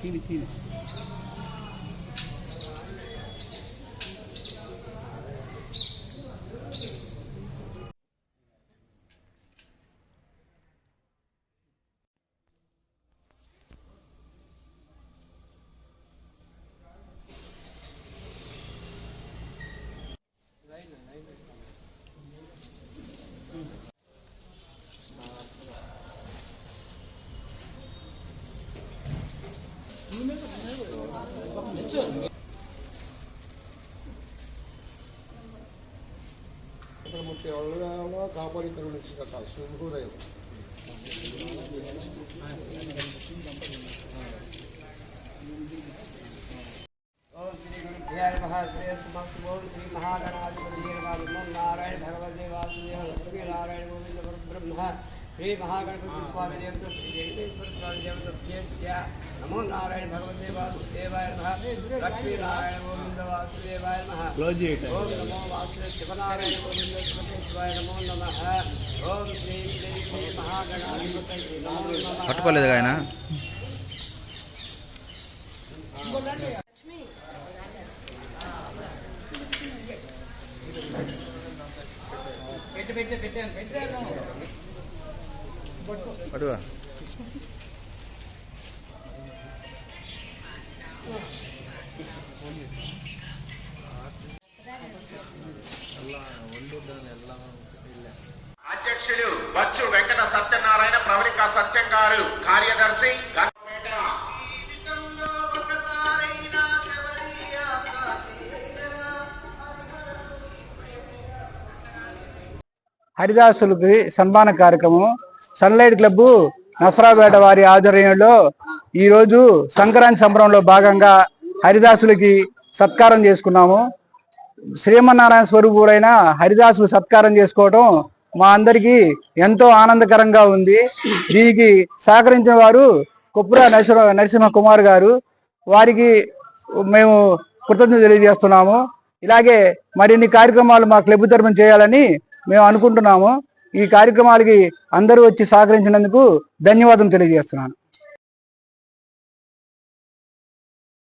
Tiene, tiene. TV ಮತ್ತೆ ಒಳ್ಳೆಯ ಕಾಪಾಡಿಕರಣ ಸಿಗತ್ತ ಸುಂದರ ओम श्री गुरुभ्याय नमः श्री ओम श्री महागणाधिपति नमः नमो नारायण भगवते वासुदेव लक्ष्मी नारायण गोविंद ब्रह्म శ్రీ మహాగణపతి స్వామి దేవత శ్రీ వెంకటేశ్వర స్వామి దేవత నమో నారాయణ భగవతే వాసుదేవాయ నమ. నారాయణ గోవింద వాసుదేవాయ నమ. ఓం నమో వాసుదేవ శివనారాయణ గోవింద నమో నమ. ఓం శ్రీ శ్రీ శ్రీ మహాగణాధిపతి నమో నమ. పట్టుకోలేదు ఆయన? పెట్టాను పెట్టాను పట్టుకో అధ్యక్షులు బచ్చు వెంకట సత్యనారాయణ ప్రవళిక సత్యం గారు కార్యదర్శి హరిదాసులకి సన్మాన కార్యక్రమం సన్లైట్ క్లబ్ నసరాపేట వారి ఆధ్వర్యంలో ఈరోజు సంక్రాంతి సంబరంలో భాగంగా హరిదాసులకి సత్కారం చేసుకున్నాము. శ్రీమన్నారాయణ స్వరూపుడైన హరిదాసులు సత్కారం చేసుకోవటం మా అందరికీ ఎంతో ఆనందకరంగా ఉంది. దీనికి సహకరించిన వారు కుప్ర నరసింహ నరసింహ కుమార్ గారు. వారికి మేము కృతజ్ఞత తెలియజేస్తున్నాము. ఇలాగే మరిన్ని కార్యక్రమాలు మా క్లబ్ తరఫున చేయాలని మేము అనుకుంటున్నాము. ఈ కార్యక్రమాలకి అందరూ వచ్చి సహకరించినందుకు ధన్యవాదం తెలియజేస్తున్నాను.